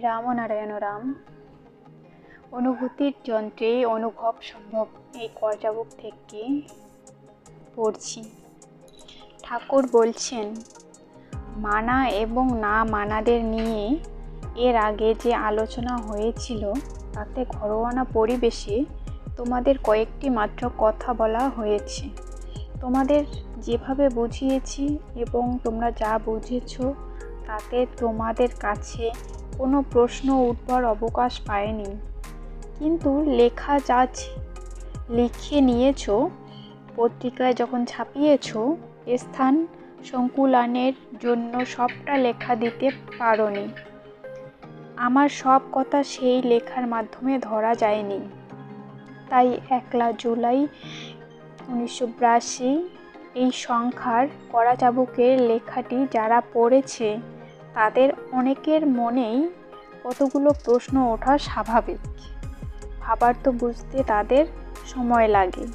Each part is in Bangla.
রামনারায়ণ রাম। অনুভূতির যন্ত্রে অনুভব সম্ভব এই করজাবুক থেকে পড়ছি। ঠাকুর বলছেন, মানা এবং না মানাদের নিয়ে এর আগে যে আলোচনা হয়েছিল, তাতে ঘরোয়ানা পরিবেশে তোমাদের কয়েকটি মাত্র কথা বলা হয়েছে। তোমাদের যেভাবে বুঝিয়েছি এবং তোমরা যা বুঝেছ, তাতে তোমাদের কাছে কোনো প্রশ্ন উঠবার অবকাশ পায়নি। কিন্তু লেখা যা লিখে নিয়েছ, পত্রিকায় যখন ছাপিয়েছ স্থান সংকুলানের জন্য সবটা লেখা দিতে পারোনি। আমার সব কথা সেই লেখার মাধ্যমে ধরা যায়নি। তাই একলা জুলাই উনিশশো বিরাশি এই সংখ্যার করা চাবুকের লেখাটি যারা পড়েছে তাদের অনেকের মনেই কতগুলো প্রশ্ন ওঠা স্বাভাবিক। ভাবার তো বুঝতে তাদের সময় লাগে।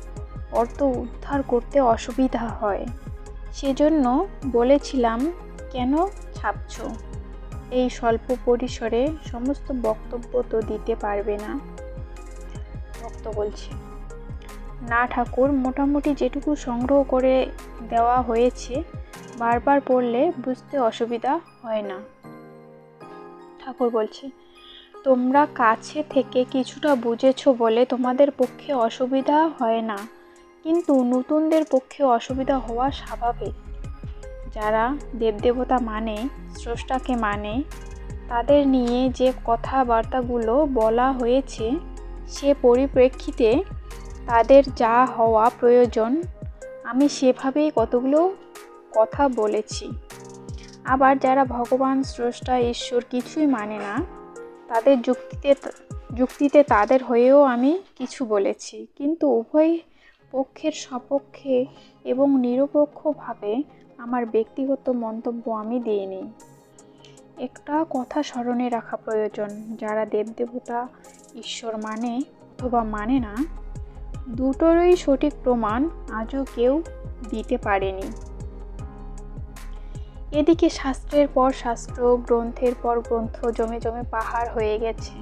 অর্থ উদ্ধার করতে অসুবিধা হয়। সেজন্য বলেছিলাম, কেন ছাপছ? এই স্বল্প পরিসরে সমস্ত বক্তব্য তো দিতে পারবে না। ভক্ত বলছে, না ঠাকুর, মোটামুটি যেটুকু সংগ্রহ করে দেওয়া হয়েছে বারবার পড়লে বুঝতে অসুবিধা হয় না। ঠাকুর বলছে, তোমরা কাছে থেকে কিছুটা বুঝেছ বলে তোমাদের পক্ষে অসুবিধা হয় না। কিন্তু নতুনদের পক্ষে অসুবিধা হওয়া স্বাভাবিক। যারা দেবদেবতা মানে স্রষ্টাকে মানে তাদের নিয়ে যে কথাবার্তাগুলো বলা হয়েছে, সে পরিপ্রেক্ষিতে তাদের যা হওয়া প্রয়োজন, আমি সেভাবেই কতগুলো কথা বলেছি। আবার যারা ভগবান, স্রষ্টা, ঈশ্বর কিছুই মানে না, তাদের যুক্তিতে যুক্তিতে তাদের হয়েও আমি কিছু বলেছি। কিন্তু উভয় পক্ষের সপক্ষে এবং নিরপেক্ষভাবে আমার ব্যক্তিগত মন্তব্য আমি দিইনি। একটা কথা স্মরণে রাখা প্রয়োজন, যারা দেবদেবতা, ঈশ্বর মানে অথবা মানে না, দুটোরই সঠিক প্রমাণ আজও কেউ দিতে পারেনি। এদিকে শাস্ত্রের পর শাস্ত্র, গ্রন্থের পর গ্রন্থ জমে জমে পাহাড় হয়ে গেছে।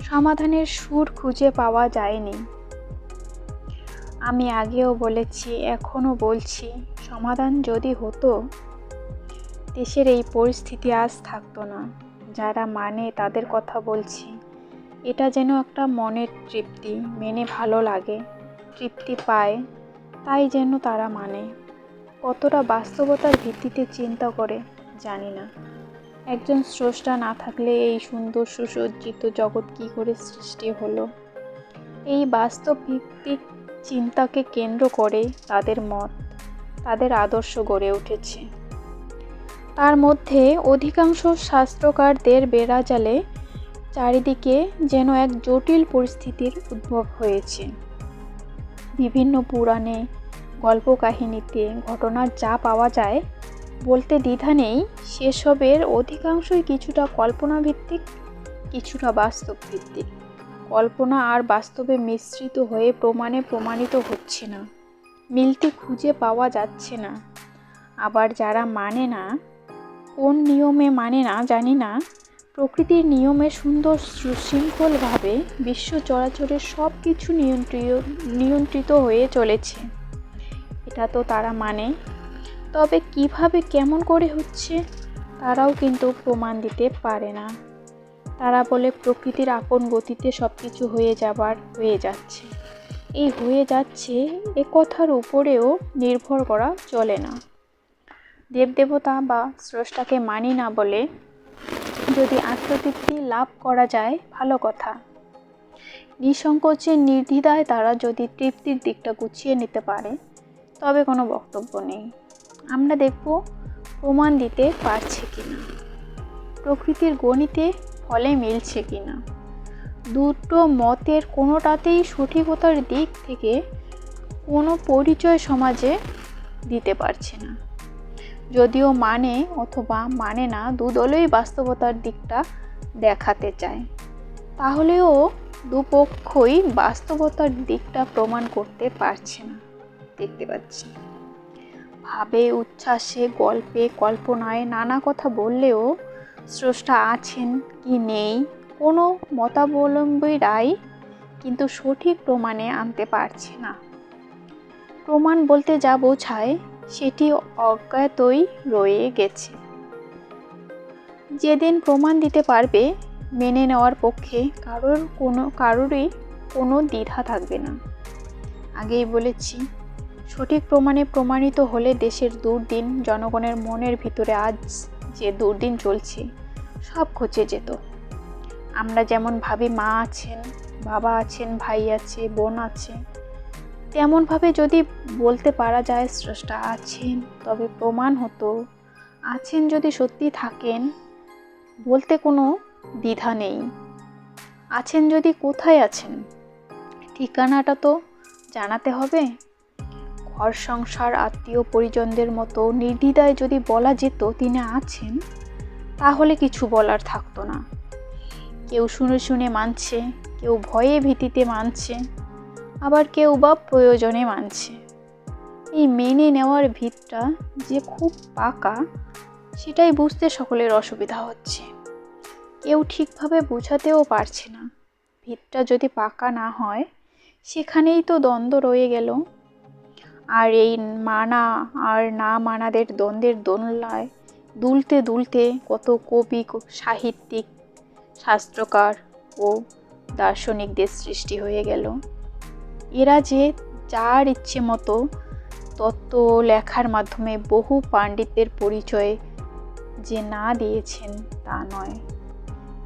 সমাধানের সুর খুঁজে পাওয়া যায়নি। আমি আগেও বলেছি, এখনও বলছি, সমাধান যদি হতো, দেশের এই পরিস্থিতি আজ থাকতো না। যারা মানে তাদের কথা বলছি। এটা যেন একটা মনের তৃপ্তি, মেনে ভালো লাগে। তৃপ্তি পায়, তাই যেন তারা মানে। কতটা বাস্তবতার ভিত্তিতে চিন্তা করে, জানি না। একজন স্রষ্টা না থাকলে এই সুন্দর সুসজ্জিত জগৎ কী করে সৃষ্টি হলো? এই বাস্তব ভিত্তিক চিন্তাকে কেন্দ্র করে তাদের মত, তাদের আদর্শ গড়ে উঠেছে। তার মধ্যে অধিকাংশ শাস্ত্রকারদের বেড়াজালে চারিদিকে যেন এক জটিল পরিস্থিতির উদ্ভব হয়েছে। বিভিন্ন পুরাণে গল্প কাহিনীতে ঘটনা যা পাওয়া যায়, বলতে দ্বিধা নেই, সেসবের অধিকাংশই কিছুটা কল্পনা ভিত্তিক কিছুটা বাস্তব ভিত্তিক কল্পনা আর বাস্তবে মিশ্রিত হয়ে প্রমাণে প্রমাণিত হচ্ছে না, মিলটি খুঁজে পাওয়া যাচ্ছে না। আবার যারা মানে না, কোন নিয়মে মানে না জানি না, প্রকৃতির নিয়মে সুন্দর সুশৃঙ্খলভাবে বিশ্ব চরাচরের সব কিছু নিয়ন্ত্রিত নিয়ন্ত্রিত হয়ে চলেছে। এটা তো তারা মানে। তবে কীভাবে কেমন করে হচ্ছে, তারাও কিন্তু প্রমাণ দিতে পারে না। তারা বলে প্রকৃতির আপন গতিতে সব কিছু হয়ে যাবার, হয়ে যাচ্ছে। এই হয়ে যাচ্ছে, এ কথার উপরেও নির্ভর করা চলে না। দেবদেবতা বা স্রষ্টাকে মানি না বলে যদি আত্মতৃপ্তি লাভ করা যায়, ভালো কথা। নিঃসংকোচে নির্দ্বিধায় তারা যদি তৃপ্তির দিকটা গুছিয়ে নিতে পারে তবে কোনো বক্তব্য নেই। আমরা দেখব প্রমাণ দিতে পারছে কিনা। প্রকৃতির গণিতে ফলে মিলছে কিনা। দুটো মতের কোনোটাতেই সঠিকতার দিক থেকে কোনো পরিচয় সমাজে দিতে পারছে না। যদিও মানে অথবা মানে না দুদলই বাস্তবতার দিকটা দেখাতে চায়। তাহলেও দুপক্ষই বাস্তবতার দিকটা প্রমাণ করতে পারছে না। দেখতে পাচ্ছি। ভাবে উচ্ছ্বাসে গল্পে কল্পনায় নানা কথা বললেও স্রষ্টা আছেন কি নেই কোনো মতাবলম্বীরাই কিন্তু সঠিক প্রমাণে আনতে পারছে না। প্রমাণ বলতে যা বোঝায় সেটি অজ্ঞাতই রয়ে গেছে। যেদিন প্রমাণ দিতে পারবে, মেনে নেওয়ার পক্ষে কারোর কোনো, কারোরই কোনো দ্বিধা থাকবে না। আগেই বলেছি সঠিক প্রমাণে প্রমাণিত হলে দেশের দুর্দিন জনগণের মনের ভিতরে আজ যে দুর্দিন চলছে, সব ঘুচে যেত। আমরা যেমন ভাবি মা আছেন, বাবা আছেন, ভাই আছে, বোন আছে, তেমনভাবে যদি বলতে পারা যায় স্রষ্টা আছেন, তবে প্রমাণ হতো, আছেন যদি সত্যি থাকেন, বলতে কোনো দ্বিধা নেই। আছেন যদি কোথায় আছেন, ঠিকানাটা তো জানাতে হবে। ঘর সংসার আত্মীয় পরিজনদের মতো নির্দ্বিধায় যদি বলা যেত তিনি আছেন, তাহলে কিছু বলার থাকতো না। কেউ শুনে শুনে মানছে, কেউ ভয়ে ভীতিতে মানছে, আবার কেউ বা প্রয়োজনে মানছে। এই মেনে নেওয়ার ভিতটা যে খুব পাকা, সেটাই বুঝতে সকলের অসুবিধা হচ্ছে। কেউ ঠিকভাবে বোঝাতেও পারছে না। ভিতটা যদি পাকা না হয়, সেখানেই তো দ্বন্দ্ব রয়ে গেল। আর এই মানা আর না মানাদের দ্বন্দ্বের দোলনায় দুলতে দুলতে কত কবি সাহিত্যিক, শাস্ত্রকার ও দার্শনিকদের সৃষ্টি হয়ে গেল। এরা যে যার ইচ্ছে মতো তত্ত্ব লেখার মাধ্যমে বহু পাণ্ডিত্যের পরিচয় যে না দিয়েছেন তা নয়।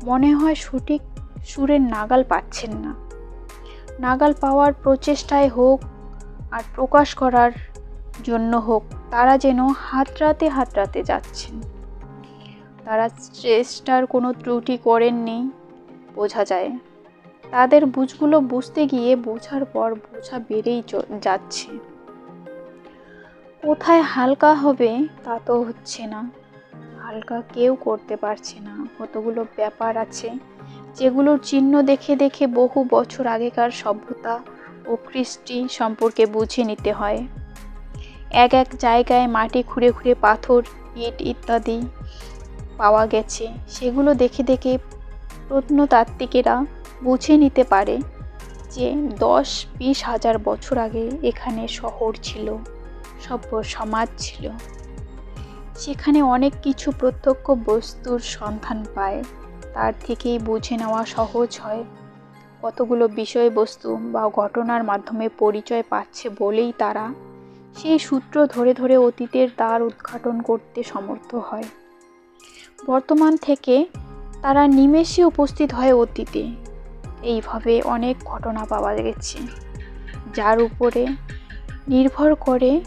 মনে হয় সঠিক সুরের নাগাল পাচ্ছেন না। নাগাল পাওয়ার প্রচেষ্টায় হোক আর প্রকাশ করার জন্য হোক, তারা যেন হাতরাতে হাতরাতে যাচ্ছেন। তারা চেষ্টার কোনো ত্রুটি করেননি, বোঝা যায়। তাদের বুঝগুলো বুঝতে গিয়ে বোঝার পর বোঝা বেড়েই যাচ্ছে। কোথায় হালকা হবে তা তো হচ্ছে না। হালকা কেউ করতে পারছে না। কতগুলো ব্যাপার আছে, যেগুলোর চিহ্ন দেখে দেখে বহু বছর আগেকার সভ্যতা ও কৃষ্টি সম্পর্কে বুঝে নিতে হয়। এক এক জায়গায় মাটি খুঁড়ে খুঁড়ে পাথর, ইট ইত্যাদি পাওয়া গেছে। সেগুলো দেখে দেখে প্রত্নতাত্ত্বিকেরা বুঝে নিতে পারে যে দশ বিশ হাজার বছর আগে এখানে শহর ছিল, সভ্য সমাজ ছিল। সেখানে অনেক কিছু প্রত্যক্ষ বস্তুর সন্ধান পায়। তার থেকেই বুঝে নেওয়া সহজ হয়। কতগুলো বিষয়বস্তু বা ঘটনার মাধ্যমে পরিচয় পাচ্ছে বলেই তারা সেই সূত্র ধরে ধরে অতীতের দ্বার উদ্ঘাটন করতে সমর্থ হয়। বর্তমান থেকে তারা নিমেষে উপস্থিত হয় অতীতে। এইভাবে অনেক ঘটনা পাওয়া গেছে, যার উপরে নির্ভর করে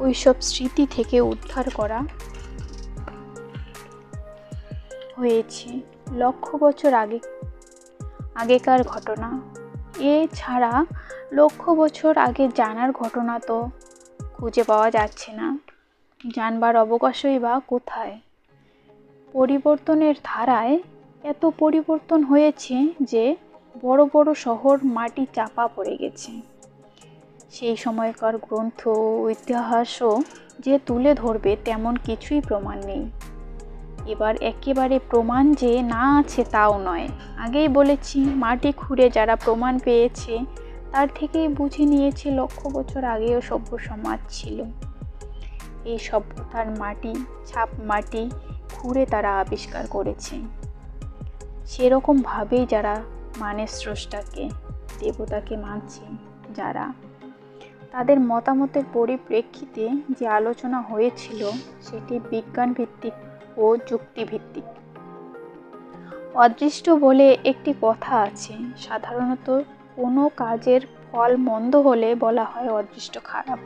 ওইসব স্মৃতি থেকে উদ্ধার করা হয়েছে। লক্ষ বছর আগে আগেকার ঘটনা। এছাড়া লক্ষ বছর আগে জানার ঘটনা তো খুঁজে পাওয়া যাচ্ছে না। জানবার অবকাশই বা কোথায়? পরিবর্তনের ধারায় এত পরিবর্তন হয়েছে যে বড় বড় শহর মাটি চাপা পড়ে গেছে। সেই সময়কার গ্রন্থ ইতিহাসও যে তুলে ধরবে তেমন কিছুই প্রমাণ নেই। এবার একেবারে প্রমাণ যে না আছে তাও নয়। আগেই বলেছি, মাটি খুঁড়ে যারা প্রমাণ পেয়েছে, তার থেকেই বুঝে নিয়েছে লক্ষ বছর আগেও সভ্য সমাজ ছিল। এই সভ্যতার মাটি, ছাপ মাটি খুঁড়ে তারা আবিষ্কার করেছে। সেরকমভাবেই যারা মানে স্রষ্টাকে, দেবতাকে মানছে যারা, তাদের মতামতের পরিপ্রেক্ষিতে যে আলোচনা হয়েছিল, সেটি বিজ্ঞান ভিত্তিক ও যুক্তিভিত্তিক। অদৃষ্ট বলে একটি কথা আছে, সাধারণত কোনো কাজের ফল মন্দ হলে বলা হয় অদৃষ্ট খারাপ,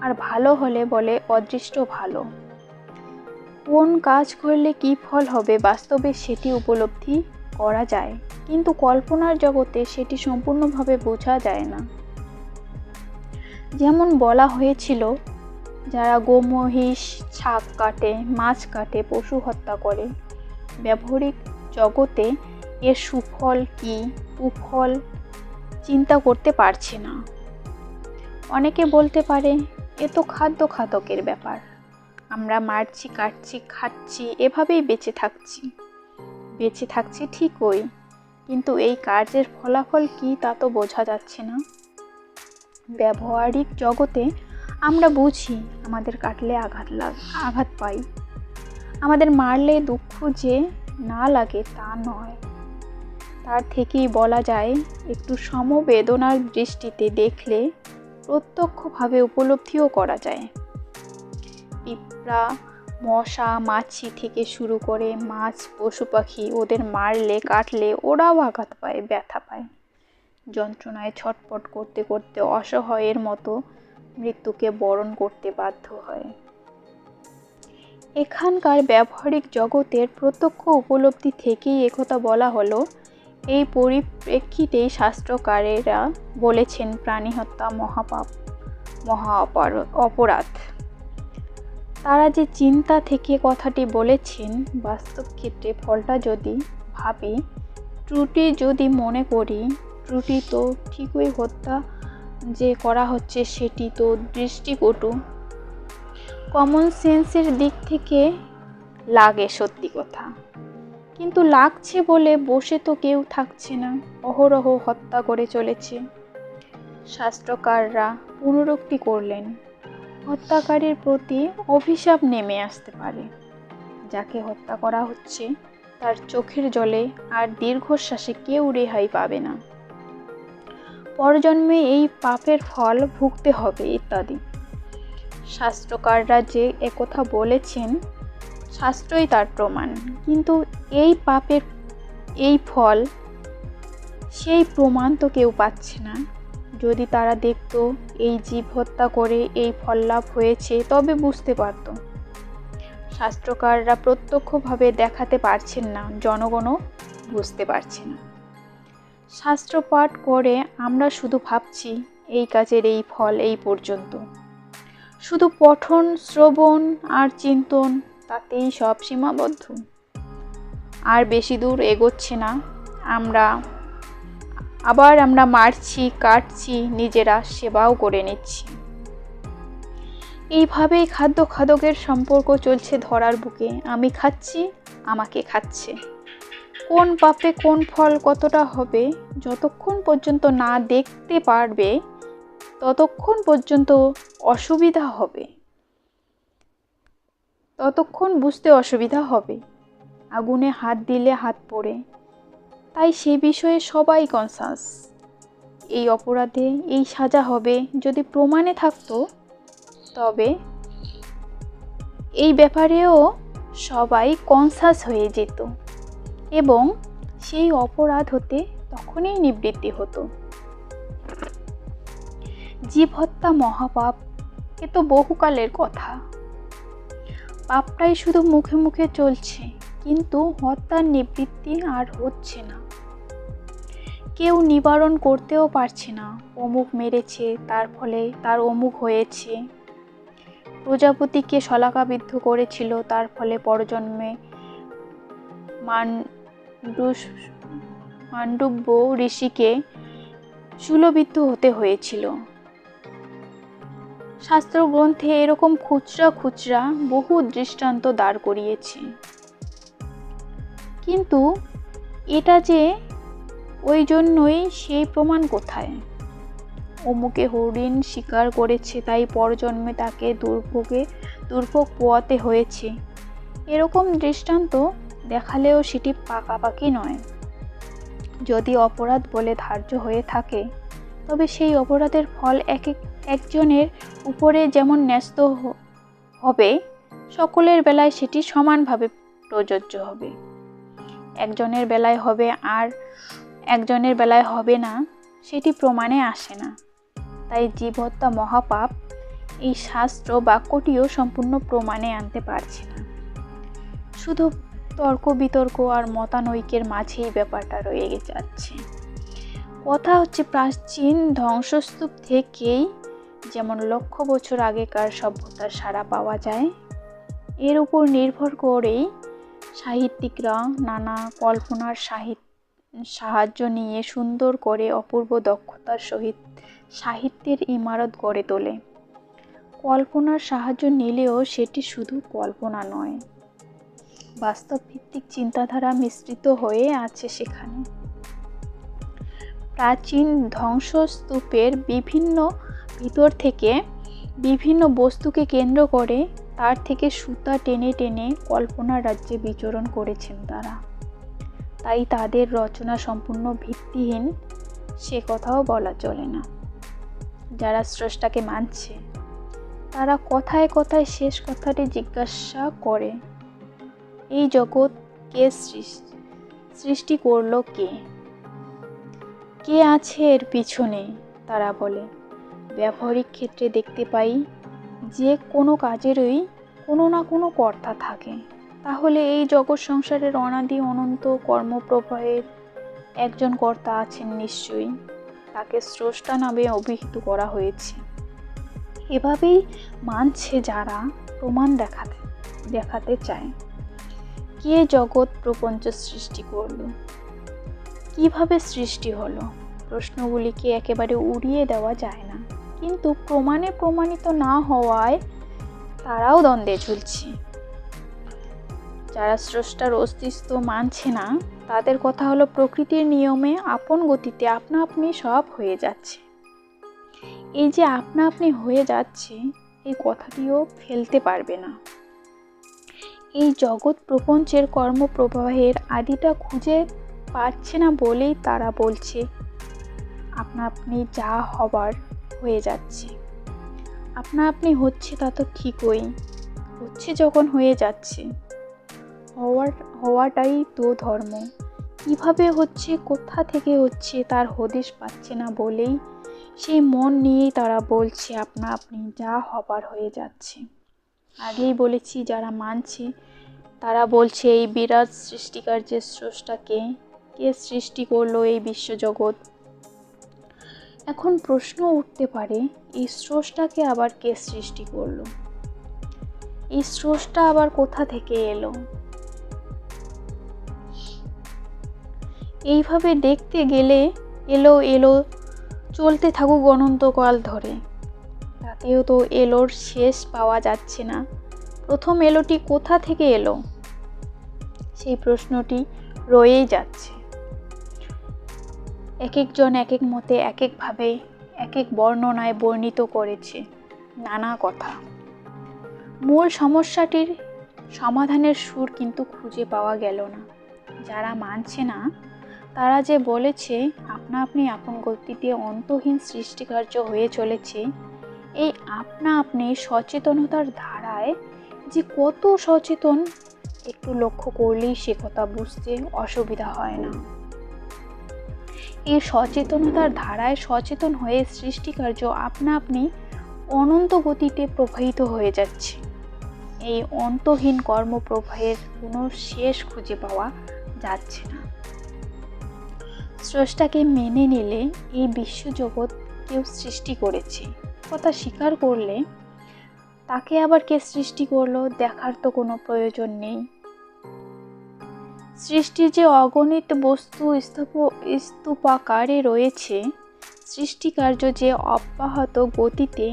আর ভালো হলে বলে অদৃষ্ট ভালো। কোন কাজ করলে কি ফল হবে বাস্তবে সেটি উপলব্ধি করা যায়, কিন্তু কল্পনার জগতে সেটি সম্পূর্ণভাবে বোঝা যায় না। যেমন বলা হয়েছিল যারা গোমহিষ ছাক কাটে, মাছ কাটে, পশু হত্যা করে। ব্যবহারিক জগতে এর সুফল কি, কুফল চিন্তা করতে পারছে না। অনেকে বলতে পারে, এ তো খাদ্য খাতকের ব্যাপার। আমরা মারছি, কাটছি, খাচ্ছি, এভাবেই বেঁচে থাকছি। বেঁচে থাকছি ঠিকই, কিন্তু এই কাজের ফলাফল কি তা তো বোঝা যাচ্ছে না। ব্যবহারিক জগতে আমরা বুঝি আমাদের কাটলে আঘাত লাগ আঘাত পাই। আমাদের মারলে দুঃখ যে না লাগে তা নয়। তার থেকেই বলা যায়, একটু সমবেদনার দৃষ্টিতে দেখলে প্রত্যক্ষভাবে উপলব্ধিও করা যায়। পিঁপড়া, মশা, মাছি থেকে শুরু করে মাছ, পশু পাখি ওদের মারলে, কাটলে ওরাও আঘাত পায়, ব্যথা পায়। যন্ত্রণায় ছটপট করতে করতে অসহায়ের মতো মৃত্যুকে বরণ করতে বাধ্য হয়। এখানকার ব্যবহারিক জগতের প্রত্যক্ষ উপলব্ধি থেকেই একথা বলা হলো, এই পরিপ্রেক্ষিতেই শাস্ত্রকারেরা বলেছেন প্রাণী হত্যা মহাপাপ, মহা অপরাধ। তারা যে চিন্তা থেকে কথাটি বলেছেন, বাস্তব ক্ষেত্রে ফলটা যদি ভাবি, ত্রুটি যদি মনে করি, ত্রুটি তো ঠিকই হত্যা যে করা হচ্ছে সেটি তো দৃষ্টিকটু কমন সেন্সের দিক থেকে লাগে সত্যি কথা। কিন্তু লাগছে বলে বসে তো কেউ থাকছে না, অহরহ হত্যা করে চলেছে। শাস্ত্রকাররা পুনরুক্তি করলেন, হত্যাকারীর প্রতি অভিশাপ নেমে আসতে পারে। যাকে হত্যা করা হচ্ছে, তার চোখের জলে আর দীর্ঘশ্বাসে কেউ রেহাই পাবে না। পরজন্মে এই পাপের ফল ভুগতে হবে ইত্যাদি। শাস্ত্রকাররা যে একথা বলেছেন, শাস্ত্রই তার প্রমাণ। কিন্তু এই পাপের, এই ফল, সেই প্রমাণ তো কেউ পাচ্ছে না। যদি তারা দেখত এই জীব হত্যা করে এই ফল লাভ হয়েছে, তবে বুঝতে পারত। শাস্ত্রকাররা প্রত্যক্ষভাবে দেখাতে পারছেন না, জনগণও বুঝতে পারছে না। শাস্ত্র পাঠ করে আমরা শুধু ভাবছি, এই কাজের এই ফল এই পর্যন্ত। শুধু পঠন, শ্রবণ আর চিন্তন, তাতেই সব সীমাবদ্ধ। আর বেশি দূর এগোচ্ছে না, আমরা আবার আমরা মারছি, কাটছি, নিজেরা সেবাও করে নিচ্ছি। এইভাবেই খাদ্য খাদকের সম্পর্ক চলছে ধরার বুকে। আমি খাচ্ছি, আমাকে খাচ্ছে। কোন পাপে কোন ফল কতটা হবে, যতক্ষণ পর্যন্ত না দেখতে পারবে, ততক্ষণ পর্যন্ত অসুবিধা হবে। ততক্ষণ বুঝতে অসুবিধা হবে। আগুনে হাত দিলে হাত পড়ে। তাই সে বিষয়ে সবাই কনসাস এই অপরাধে এই সাজা হবে যদি প্রমাণে থাকতো, তবে এই ব্যাপারেও সবাই কনসাস হয়ে যেত। এবং সেই অপরাধ হতে তখনই নিবৃত্তি হতো। জীব হত্যা মহাপাপ এ তো বহুকালের কথা। পাপটাই শুধু মুখে মুখে চলছে, কিন্তু হত্যার নিবৃত্তি আর হচ্ছে না। কেউ নিবারণ করতেও পারছে না, অমুক মেরেছে, তার ফলে তার অমুক হয়েছে। প্রজাপতিকে শলাকাবিদ্ধ করেছিল, তার ফলে পরজন্মে মান্ডুস মান্ডব্য ঋষিকে চুলবিদ্ধ হতে হয়েছিল। শাস্ত্র গ্রন্থে এরকম খুচরা খুচরা বহু দৃষ্টান্ত দাঁড় করিয়েছে। কিন্তু এটা যে ওই জন্যই সেই প্রমাণ কোথায়? অমুকে হরিণ শিকার করেছে, তাই পরজন্মে তাকে দুর্ভোগে, দুর্ভোগ পোয়াতে হয়েছে। এরকম দৃষ্টান্ত দেখালেও সেটি পাকাপাকি নয়। যদি অপরাধ বলে ধার্য হয়ে থাকে, তবে সেই অপরাধের ফল এক এক একজনের উপরে যেমন ন্যস্ত হবে, সকলের বেলায় সেটি সমানভাবে প্রযোজ্য হবে। একজনের বেলায় হবে আর একজনের বেলায় হবে না, সেটি প্রমাণে আসে না। তাই জীবহত্যা মহাপাপ এই শাস্ত্র বাক্যটিও সম্পূর্ণ প্রমাণে আনতে পারছে না। শুধু তর্ক বিতর্ক আর মতানৈক্যের মাঝেই ব্যাপারটা রয়ে যাচ্ছে। কথা হচ্ছে প্রাচীন ধ্বংসস্তূপ থেকেই যেমন লক্ষ বছর আগেকার সভ্যতার সাড়া পাওয়া যায়, এর উপর নির্ভর করেই সাহিত্যিকরা নানা কল্পনার সাহিত্য সাহায্য নিয়ে সুন্দর করে অপূর্ব দক্ষতার সহিত সাহিত্যের ইমারত গড়ে তোলে। কল্পনার সাহায্য নিলেও সেটি শুধু কল্পনা নয় বাস্তব ভিত্তিক চিন্তাধারা মিশ্রিত হয়ে আছে সেখানে। প্রাচীন ধ্বংসস্তূপের বিভিন্ন ভিতর থেকে বিভিন্ন বস্তুকে কেন্দ্র করে তার থেকে সুতা টেনে টেনে কল্পনার রাজ্যে বিচরণ করেছেন তারা। তাই তাদের রচনা সম্পূর্ণ ভিত্তিহীন, সে কথাও বলা চলে না। যারা স্রষ্টাকে মানছে, তারা কথায় কথায় শেষ কথাটি জিজ্ঞাসা করে। এই জগৎ কে সৃষ্টি করল কে? কে আছে এর পিছনে? তারা বলে, ব্যবহারিক ক্ষেত্রে দেখতে পাই যে কোনো কাজেরই কোনো না কোনো কর্তা থাকে। তাহলে এই জগৎ সংসারের অনাদি অনন্ত কর্মপ্রবাহের একজন কর্তা আছেন নিশ্চয়ই। তাকে স্রষ্টা নামে অভিহিত করা হয়েছে। এভাবেই মানছে যারা প্রমাণ দেখাতে দেখাতে চায়। কে জগৎ প্রপঞ্চ সৃষ্টি করল? কীভাবে সৃষ্টি হলো? প্রশ্নগুলিকে একেবারে উড়িয়ে দেওয়া যায় না। কিন্তু প্রমাণে প্রমাণিত না হওয়ায় তারাও দ্বন্দ্বে ঝুলছে। যারা স্রষ্টার অস্তিত্ব মানছে না, তাদের কথা হলো প্রকৃতির নিয়মে আপন গতিতে আপনা আপনি সব হয়ে যাচ্ছে। এই যে আপনা আপনি হয়ে যাচ্ছে, এই কথাটিও ফেলতে পারবে না। এই জগৎ প্রপঞ্চের কর্মপ্রবাহের আদিটা খুঁজে পাচ্ছে না বলেই তারা বলছে, আপনা আপনি যা হবার হয়ে যাচ্ছে। আপনা আপনি হচ্ছে তা তো ঠিকই, হচ্ছে যখন হয়ে যাচ্ছে। হওয়ার, হওয়াটাই তো ধর্ম। কীভাবে হচ্ছে, কোথা থেকে হচ্ছে তার হদিশ পাচ্ছে না বলেই সেই মন নিয়েই তারা বলছে, আপনা আপনি যা হবার হয়ে যাচ্ছে। আগেই বলেছি, যারা মানছে, তারা বলছে, এই বিরাট সৃষ্টিকার্যের স্রষ্টাকে কে সৃষ্টি করল এই বিশ্বজগৎ? এখন প্রশ্ন উঠতে পারে, এই স্রষ্টাকে আবার কে সৃষ্টি করল? এই স্রষ্টা আবার কোথা থেকে এলো? এইভাবে দেখতে গেলে এলো এলো, চলতে থাকুক অনন্তকাল ধরে। তাতেও তো এলোর শেষ পাওয়া যাচ্ছে না। প্রথম এলোটি কোথা থেকে এলো? সেই প্রশ্নটি রয়েই যাচ্ছে। এক একজন এক এক মতে এক একভাবে এক এক বর্ণনায় বর্ণিত করেছে নানা কথা। মূল সমস্যাটির সমাধানের সুর কিন্তু খুঁজে পাওয়া গেল না। যারা মানছে না, তারা যে বলেছে আপনা আপনি আপন গতিতে অন্তহীন সৃষ্টিকার্য হয়ে চলেছে এই আপনা আপনি সচেতনতার ধারায় যে কত সচেতন, একটু লক্ষ্য করলেই সে কথা বুঝতে অসুবিধা হয় না। এই সচেতনতার ধারায় সচেতন হয়ে সৃষ্টিকার্য আপনা আপনি অনন্ত গতিতে প্রবাহিত হয়ে যাচ্ছে। এই অন্তহীন কর্মপ্রবাহের কোনো শেষ খুঁজে পাওয়া যাচ্ছে না। স্রষ্টাকে মেনে নিলে এই বিশ্বজগৎ কেউ সৃষ্টি করেছে। কথা স্বীকার করলে তাকে আবার কে সৃষ্টি করল দেখার তো কোনো প্রয়োজন নেই। সৃষ্টির যে অগণিত বস্তু স্তূপ, স্তূপাকারে রয়েছে, সৃষ্টিকার্য যে অব্যাহত গতিতে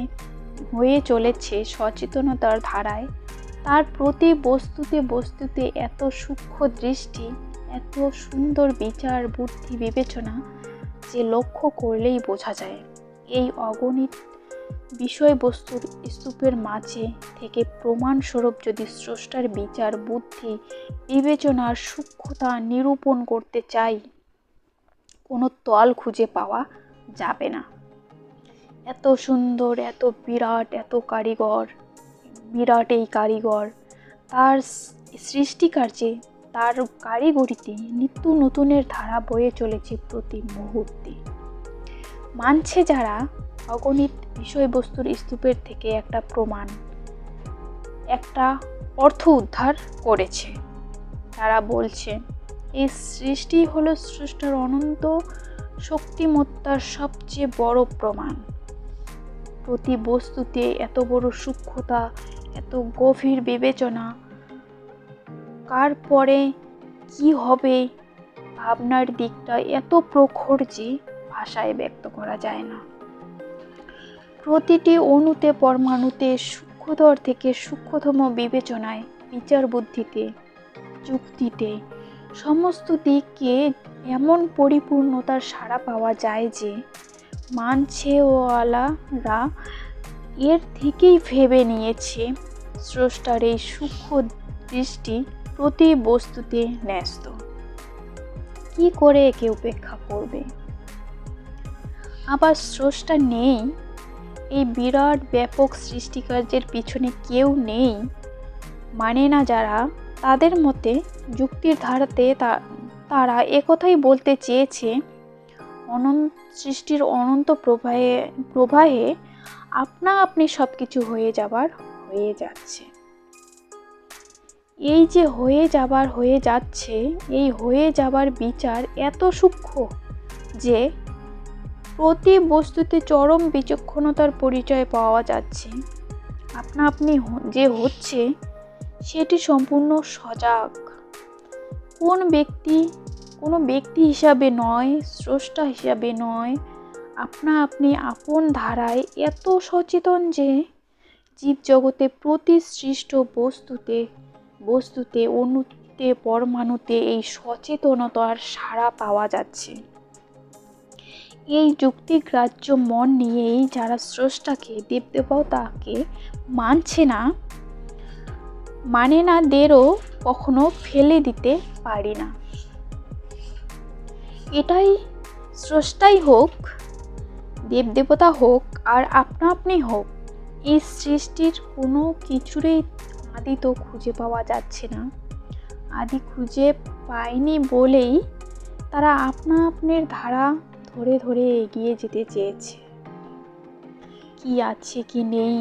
হয়ে চলেছে সচেতনতার ধারায়, তার প্রতি বস্তুতে বস্তুতে এত সূক্ষ্ম দৃষ্টি, এত সুন্দর বিচার, বুদ্ধি, বিবেচনা যে লক্ষ্য করলেই বোঝা যায়, এই অগণিত বিষয়বস্তুর স্তূপের মাঝে থেকে প্রমাণস্বরূপ যদি স্রষ্টার বিচার, বুদ্ধি, বিবেচনার সূক্ষ্মতা নিরূপণ করতে চাই, কোনো তল খুঁজে পাওয়া যাবে না। এত সুন্দর, এত বিরাট, এত কারিগর বিরাট এই কারিগর। তার সৃষ্টিকার্যে, তার কারিগরিতে নিত্য নতুনের ধারা বয়ে চলেছে প্রতি মুহূর্তে। মানছে যারা অগণিত বিষয়বস্তুর স্তূপের থেকে একটা প্রমাণ। একটা অর্থ উদ্ধার করেছে। তারা বলছে, এই সৃষ্টি হলো সৃষ্টার অনন্ত শক্তিমত্তার সবচেয়ে বড় প্রমাণ। প্রতি বস্তুতে এত বড় সূক্ষ্মতা, এত গভীর বিবেচনা, কার পরে কি হবে, ভাবনার দিকটা এত প্রখর যে ভাষায় ব্যক্ত করা যায় না। প্রতিটি অণুতে পরমাণুতে সূক্ষ্মতর থেকে সূক্ষ্মতম বিবেচনায়, বিচার বুদ্ধিতে, যুক্তিতে, সমস্ত দিককে এমন পরিপূর্ণতার সাড়া পাওয়া যায় যে মানছেওয়ালারা এর থেকেই ভেবে নিয়েছে স্রষ্টার এই সূক্ষ্ম দৃষ্টি প্রতি বস্তুতে ন্যস্ত। কি করে একে উপেক্ষা করবে? আবার স্রষ্টা নেই। এই বিরাট ব্যাপক সৃষ্টিকার্যের পিছনে কেউ নেই। মানে না যারা, তাদের মতে যুক্তির ধারাতে তারা একথাই বলতে চেয়েছে, অনন্ত, সৃষ্টির অনন্ত প্রবাহে প্রবাহে আপনা আপনি সব কিছু হয়ে যাবার হয়ে যাচ্ছে। এই যে হয়ে যাবার হয়ে যাচ্ছে, এই হয়ে যাবার বিচার এত সূক্ষ্ম যে প্রতি বস্তুতে চরম বিচক্ষণতার পরিচয় পাওয়া যাচ্ছে। আপনা আপনি যে হচ্ছে, সেটি সম্পূর্ণ সজাগ। কোন ব্যক্তি, কোনো ব্যক্তি হিসাবে নয়, স্রষ্টা হিসাবে নয়, আপনা আপনি আপন ধারায় এত সচেতন যে, জীবজগতে প্রতি সৃষ্ট বস্তুতে বস্তুতে অণুতে, পরমাণুতে এই সচেতনতার সাড়া পাওয়া যাচ্ছে। এই যুক্তিগ্রাহ্য মন নিয়েই যারা স্রষ্টাকে দেবদেবতাকে মানছে না মানে না দেরও কখনো ফেলে দিতে পারি না। এটাই স্রষ্টাই হোক, দেবদেবতা হোক, আর আপনা আপনি হোক, এই সৃষ্টির কোনো কিছুরই আদি তো খুঁজে পাওয়া যাচ্ছে না। আদি খুঁজে পায়নি বলেই তারা আপনা আপনের ধারা ধরে ধরে এগিয়ে যেতে চেয়েছে। কি আছে কি নেই?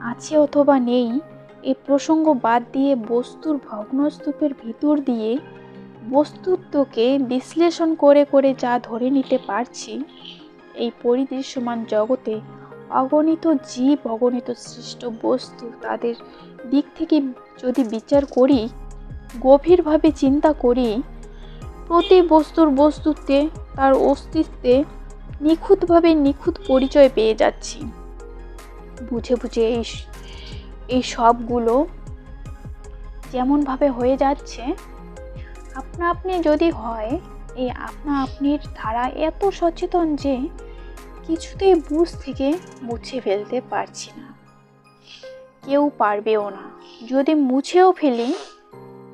আছে অথবা নেই? এ প্রসঙ্গ বাদ দিয়ে বস্তুর ভগ্নস্তূপের ভিতর দিয়ে বস্তুত্বকে বিশ্লেষণ করে করে যা ধরে নিতে পারছি, এই পরিদৃশ্যমান জগতে অগণিত জীব, অগণিত সৃষ্ট বস্তু তাদের দিক থেকে যদি বিচার করি, গভীরভাবে চিন্তা করি প্রতি বস্তুর বস্তুতে তার অস্তিত্বে নিখুঁতভাবে নিখুঁত পরিচয় পেয়ে যাচ্ছি। বুঝে বুঝে এই এই সবগুলো যেমনভাবে হয়ে যাচ্ছে, আপনা আপনি যদি হয়, এই আপনা আপনির ধারা এত সচেতন যে কিছুতেই বুঝ থেকে মুছে ফেলতে পারছি না। কেউ পারবেও না। যদি মুছেও ফেলি,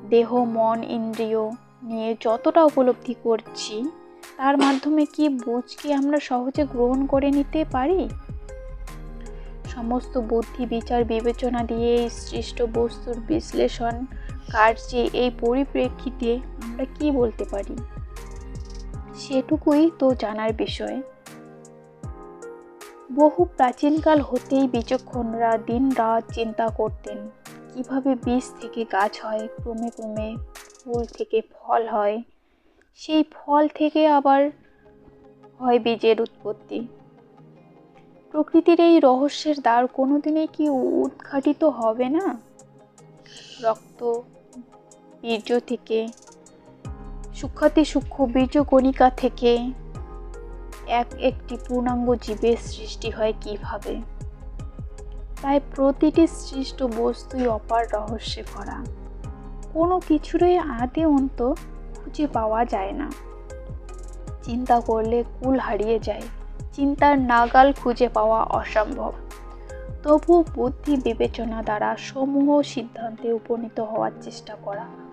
দেহ, মন, ইন্দ্রিয় নিয়ে যতটা উপলব্ধি করছি, তার মাধ্যমে কি বুঝকে আমরা সহজে গ্রহণ করে নিতে পারি? সমস্ত বুদ্ধি, বিচার, বিবেচনা দিয়ে এই সৃষ্ট বস্তুর বিশ্লেষণ কার্যে এই পরিপ্রেক্ষিতে আমরা কি বলতে পারি? সেটুকুই তো জানার বিষয়। বহু প্রাচীনকাল হতেই বিচক্ষণরা দিন রাত চিন্তা করতেন, কীভাবে বীজ থেকে গাছ হয় ক্রমে ক্রমে। ফুল থেকে ফল হয়। সেই ফল থেকে আবার হয় বীজের উৎপত্তি। প্রকৃতির এই রহস্যের দ্বার কোনোদিনই কি উদ্ঘাটিত হবে না? রক্ত বীর্য থেকে সূক্ষাতি সূক্ষ্ম বীর্য কণিকা থেকে এক একটি পূর্ণাঙ্গ জীবের সৃষ্টি হয় কীভাবে? তাই প্রতিটি সৃষ্ট বস্তুই অপার রহস্যে ভরা। কোনো কিছুরই আদে অন্ত খুঁজে পাওয়া যায় না। চিন্তা করলে কুল হারিয়ে যায়। চিন্তার নাগাল খুঁজে পাওয়া অসম্ভব। তবু বুদ্ধি বিবেচনা দ্বারা সমূহ সিদ্ধান্তে উপনীত হওয়ার চেষ্টা করা।